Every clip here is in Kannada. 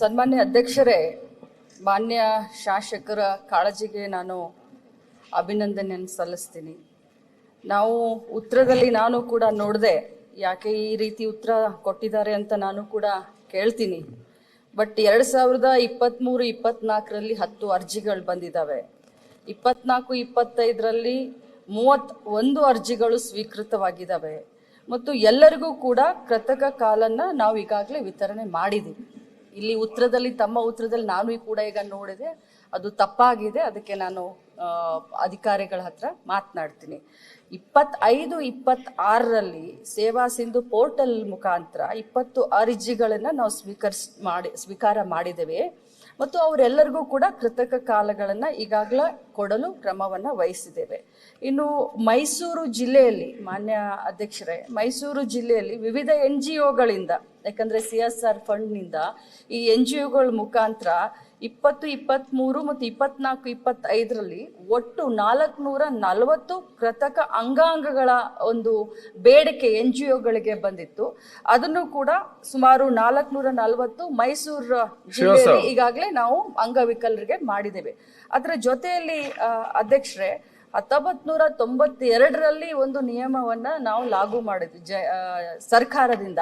ಸನ್ಮಾನ್ಯ ಅಧ್ಯಕ್ಷರೇ, ಮಾನ್ಯ ಶಾಸಕರ ಕಾಳಜಿಗೆ ನಾನು ಅಭಿನಂದನೆಯನ್ನು ಸಲ್ಲಿಸ್ತೀನಿ. ನಾವು ಉತ್ತರದಲ್ಲಿ ನಾನು ಕೂಡ ನೋಡಿದೆ, ಯಾಕೆ ಈ ರೀತಿ ಉತ್ತರ ಕೊಟ್ಟಿದ್ದಾರೆ ಅಂತ ನಾನು ಕೂಡ ಕೇಳ್ತೀನಿ. ಬಟ್ ಎರಡು ಸಾವಿರದ ಇಪ್ಪತ್ತ್ಮೂರು, ಇಪ್ಪತ್ತ್ನಾಲ್ಕರಲ್ಲಿ ಹತ್ತು ಅರ್ಜಿಗಳು ಬಂದಿದ್ದಾವೆ. ಇಪ್ಪತ್ನಾಲ್ಕು ಇಪ್ಪತ್ತೈದರಲ್ಲಿ ಮೂವತ್ತ್ ಒಂದು ಅರ್ಜಿಗಳು ಸ್ವೀಕೃತವಾಗಿದ್ದಾವೆ. ಮತ್ತು ಎಲ್ಲರಿಗೂ ಕೂಡ ಕೃತಕ ಕಾಲನ್ನು ನಾವು ಈಗಾಗಲೇ ವಿತರಣೆ ಮಾಡಿದ್ದೀವಿ. ಇಲ್ಲಿ ಉತ್ತರದಲ್ಲಿ, ತಮ್ಮ ಉತ್ತರದಲ್ಲಿ ನಾನು ಕೂಡ ಈಗ ನೋಡಿದೆ. ಅದು ತಪ್ಪಾಗಿದೆ. ಅದಕ್ಕೆ ನಾನು ಅಧಿಕಾರಿಗಳ ಹತ್ರ ಮಾತನಾಡ್ತೀನಿ. ಇಪ್ಪತ್ತೈದು, ಇಪ್ಪತ್ತಾರರಲ್ಲಿ ಸೇವಾ ಸಿಂಧು ಪೋರ್ಟಲ್ ಮುಖಾಂತರ ಇಪ್ಪತ್ತು ಅರ್ಜಿಗಳನ್ನು ನಾವು ಸ್ವೀಕರಿಸ್ ಮಾಡಿ, ಸ್ವೀಕಾರ ಮಾಡಿದ್ದೇವೆ. ಮತ್ತು ಅವರೆಲ್ಲರಿಗೂ ಕೂಡ ಕೃತಕ ಕಾಲಗಳನ್ನು ಈಗಾಗಲೇ ಕೊಡಲು ಕ್ರಮವನ್ನು ವಹಿಸಿದ್ದೇವೆ. ಇನ್ನು ಮೈಸೂರು ಜಿಲ್ಲೆಯಲ್ಲಿ ಮಾನ್ಯ ಅಧ್ಯಕ್ಷರೇ ಮೈಸೂರು ಜಿಲ್ಲೆಯಲ್ಲಿ ವಿವಿಧ ಎನ್ ಜಿ ಒಗಳಿಂದ ಯಾಕಂದರೆ ಸಿ ಎಸ್ ಆರ್ ಫಂಡ್ನಿಂದ ಈ ಎನ್ ಜಿ ಒಗಳ ಮುಖಾಂತರ ಇಪ್ಪತ್ತು ಇಪ್ಪತ್ತ್ಮೂರು ಮತ್ತು ಇಪ್ಪತ್ನಾಲ್ಕು ಇಪ್ಪತ್ತೈದರಲ್ಲಿ ಒಟ್ಟು ನಾಲ್ಕುನೂರ ನಲವತ್ತು ಕೃತಕ ಅಂಗಾಂಗಗಳ ಒಂದು ಬೇಡಿಕೆ ಎನ್ ಜಿ ಒಗಳಿಗೆ ಬಂದಿತ್ತು. ಅದನ್ನು ಕೂಡ ಸುಮಾರು ನಾಲ್ಕುನೂರ ನಲವತ್ತು ಮೈಸೂರು ಜಿಲ್ಲೆಯಲ್ಲಿ ಈಗಾಗಲೇ ನಾವು ಅಂಗವಿಕಲರಿಗೆ ಮಾಡಿದ್ದೇವೆ. ಅದರ ಜೊತೆಯಲ್ಲಿ ಅಧ್ಯಕ್ಷರೇ ಹತ್ತೊಂಬತ್ ನೂರ ತೊಂಬತ್ತೆರಡರಲ್ಲಿ ಒಂದು ನಿಯಮವನ್ನ ನಾವು ಲಾಗು ಮಾಡಿದ್ವಿ ಜ ಸರ್ಕಾರದಿಂದ.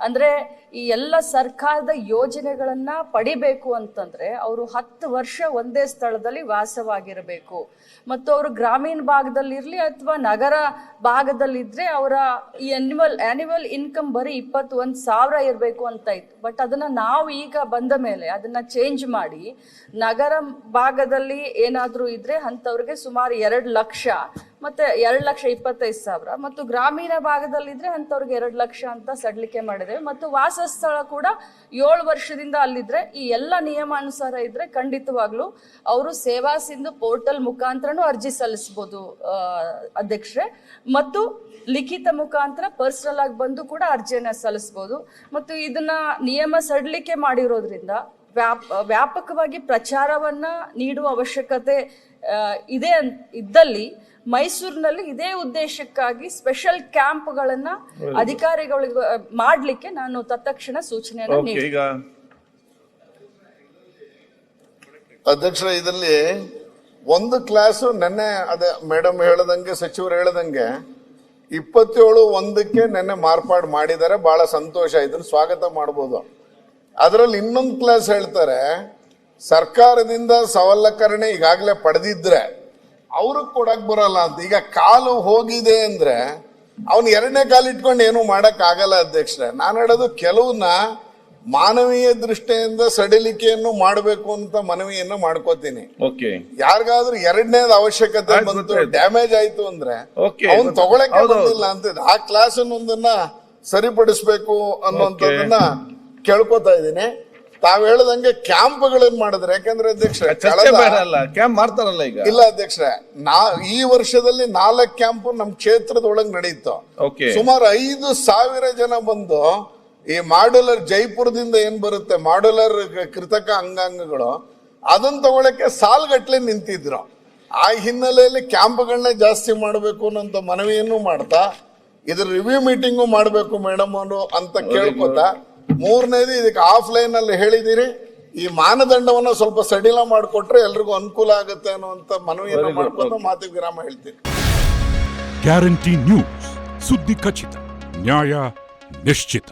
ಅಂದ್ರೆ ಈ ಎಲ್ಲ ಸರ್ಕಾರದ ಯೋಜನೆಗಳನ್ನು ಪಡಿಬೇಕು ಅಂತಂದ್ರೆ ಅವರು ಹತ್ತು ವರ್ಷ ಒಂದೇ ಸ್ಥಳದಲ್ಲಿ ವಾಸವಾಗಿರಬೇಕು. ಮತ್ತು ಅವರು ಗ್ರಾಮೀಣ ಭಾಗದಲ್ಲಿರಲಿ ಅಥವಾ ನಗರ ಭಾಗದಲ್ಲಿದ್ದರೆ ಅವರ ಈ ಅನ್ಯುವಲ್ ಆನ್ಯುವಲ್ ಇನ್ಕಮ್ ಬರೀ ಇಪ್ಪತ್ತೊಂದು ಸಾವಿರ ಇರಬೇಕು ಅಂತ ಇತ್ತು. ಬಟ್ ಅದನ್ನು ನಾವು ಈಗ ಬಂದ ಮೇಲೆ ಅದನ್ನು ಚೇಂಜ್ ಮಾಡಿ ನಗರ ಭಾಗದಲ್ಲಿ ಏನಾದರೂ ಇದ್ದರೆ ಅಂಥವ್ರಿಗೆ ಸುಮಾರು ಎರಡು ಲಕ್ಷ ಮತ್ತೆ ಎರಡು ಲಕ್ಷ ಇಪ್ಪತ್ತೈದು ಸಾವಿರ. ಮತ್ತು ಗ್ರಾಮೀಣ ಭಾಗದಲ್ಲಿದ್ರೆ ಅಂಥವ್ರಿಗೆ ಎರಡು ಲಕ್ಷ ಅಂತ ಸಡ್ಲಿಕೆ ಮಾಡಿದ್ದೇವೆ ಮತ್ತು ವಾಸಸ್ಥಳ ಕೂಡ ಏಳು ವರ್ಷದಿಂದ ಅಲ್ಲಿದ್ರೆ ಈ ಎಲ್ಲ ನಿಯಮಾನುಸಾರ ಇದ್ರೆ ಖಂಡಿತವಾಗ್ಲೂ ಅವರು ಸೇವಾ ಸಿಂಧು ಪೋರ್ಟಲ್ ಮುಖಾಂತರನೂ ಅರ್ಜಿ ಸಲ್ಲಿಸ್ಬೋದು ಅಧ್ಯಕ್ಷರೇ. ಮತ್ತು ಲಿಖಿತ ಮುಖಾಂತರ ಪರ್ಸನಲ್ ಆಗಿ ಬಂದು ಕೂಡ ಅರ್ಜಿಯನ್ನು ಸಲ್ಲಿಸ್ಬೋದು. ಮತ್ತು ಇದನ್ನ ನಿಯಮ ಸಡಿಲಿಕೆ ಮಾಡಿರೋದ್ರಿಂದ ವ್ಯಾಪ್, ವ್ಯಾಪಕವಾಗಿ ಪ್ರಚಾರವನ್ನ ನೀಡುವ ಅವಶ್ಯಕತೆ ಇದೆ ಇದ್ದಲ್ಲಿ ಮೈಸೂರಿನಲ್ಲಿ ಇದೇ ಉದ್ದೇಶಕ್ಕಾಗಿ ಸ್ಪೆಷಲ್ ಕ್ಯಾಂಪ್ಗಳನ್ನ ಅಧಿಕಾರಿಗಳಿಗೆ ಮಾಡಲಿಕ್ಕೆ ಮಾಡ್ಲಿಕ್ಕೆ ನಾನು ತತ್ಕ್ಷಣ ಸೂಚನೆಯನ್ನು ನೀಡಿ ಈಗ ಅಧ್ಯಕ್ಷರ ಇದರಲ್ಲಿ ಒಂದು ಕ್ಲಾಸು ನೆನ್ನೆ ಅದೇ ಮೇಡಮ್ ಹೇಳದಂಗೆ ಸಚಿವರು ಹೇಳದಂಗೆ ಇಪ್ಪತ್ತೇಳು ಒಂದಕ್ಕೆ ನೆನ್ನೆ ಮಾರ್ಪಾಡು ಮಾಡಿದ್ದಾರೆ. ಬಹಳ ಸಂತೋಷ ಇದನ್ನು ಸ್ವಾಗತ ಮಾಡ್ಬೋದು. ಅದರಲ್ಲಿ ಇನ್ನೊಂದು ಕ್ಲಾಸ್ ಹೇಳ್ತಾರೆ ಸರ್ಕಾರದಿಂದ ಸವಲಕರಣೆ ಈಗಾಗಲೇ ಪಡೆದಿದ್ರೆ ಅವ್ರಿಗೆ ಕೊಡಕ್ ಬರಲ್ಲ ಅಂತ. ಈಗ ಕಾಲು ಹೋಗಿದೆ ಅಂದ್ರೆ ಅವನು ಎರಡನೇ ಕಾಲು ಇಟ್ಕೊಂಡು ಏನು ಮಾಡಕ್ ಆಗಲ್ಲ ಅಧ್ಯಕ್ಷರೇ. ನಾನು ಹೇಳೋದು ಕೆಲವನ್ನ ಮಾನವೀಯ ದೃಷ್ಟಿಯಿಂದ ಸಡಿಲಿಕೆಯನ್ನು ಮಾಡಬೇಕು ಅಂತ ಮನವಿಯನ್ನು ಮಾಡ್ಕೋತೀನಿ. ಯಾರಿಗಾದ್ರೂ ಎರಡನೇದ ಅವಶ್ಯಕತೆ ಬಂತು ಡ್ಯಾಮೇಜ್ ಆಯ್ತು ಅಂದ್ರೆ ಅವ್ನು ತಗೊಳಕ್ ಬಂದಿಲ್ಲ ಅಂತ ಆ ಕ್ಲಾಸ್ ಒಂದನ್ನ ಸರಿಪಡಿಸ್ಬೇಕು ಅನ್ನುವಂಥದ್ದನ್ನ ಕೇಳ್ಕೊತಾ ಇದ್ದೀನಿ. ತಾವ್ ಹೇಳ್ದಂಗೆ ಕ್ಯಾಂಪ್ಗಳನ್ನ ಮಾಡಿದ್ರೆ? ಯಾಕಂದ್ರೆ ಅಧ್ಯಕ್ಷ ಕ್ಯಾಂಪ್ ಮಾಡ್ತಾರಲ್ಲ ಈಗ. ಇಲ್ಲ ಅಧ್ಯಕ್ಷರೇ ನಾ ಈ ವರ್ಷದಲ್ಲಿ ನಾಲ್ಕು ಕ್ಯಾಂಪ್ ನಮ್ ಕ್ಷೇತ್ರದೊಳಗೆ ನಡೀತು ಓಕೆ. ಸುಮಾರು ಐದು ಸಾವಿರ ಜನ ಬಂದು ಈ ಮಾಡ್ಯುಲರ್ ಜೈಪುರದಿಂದ ಏನ್ ಬರುತ್ತೆ ಮಾಡ್ಯುಲರ್ ಕೃತಕ ಅಂಗಾಂಗಗಳು ಅದನ್ನ ತಗೊಳಕ್ಕೆ ಸಾಲ್ಗಟ್ಲೆ ನಿಂತಿದ್ರು. ಆ ಹಿನ್ನೆಲೆಯಲ್ಲಿ ಕ್ಯಾಂಪ್ಗಳನ್ನ ಜಾಸ್ತಿ ಮಾಡಬೇಕು ಅನ್ನೋ ಮನವಿಯನ್ನು ಮಾಡ್ತಾ ಇದ್ರ ರಿವ್ಯೂ ಮೀಟಿಂಗು ಮಾಡಬೇಕು ಮೇಡಮ್ ಅವರು ಅಂತ ಕೇಳ್ಕೊತಾ ಮೂರನೇದು ಇದಕ್ಕೆ ಆಫ್ಲೈನ್ ಅಲ್ಲಿ ಹೇಳಿದಿರಿ. ಈ ಮಾನದಂಡವನ್ನು ಸ್ವಲ್ಪ ಸಡಿಲ ಮಾಡಿಕೊಟ್ರೆ ಎಲ್ರಿಗೂ ಅನುಕೂಲ ಆಗುತ್ತೆ ಅನ್ನುವಂತ ಮನವಿಯನ್ನು ಮಾಡಿಕೊಂಡು ಮಾತಿ ಮಾಡ್ಕೊಂಡು ಮಾತಿಗೆ ವಿರಾಮ ಹೇಳ್ತೀನಿ. ಗ್ಯಾರಂಟಿ ನ್ಯೂಸ್ ಸುದ್ದಿ ಖಚಿತ ನ್ಯಾಯ ನಿಶ್ಚಿತ.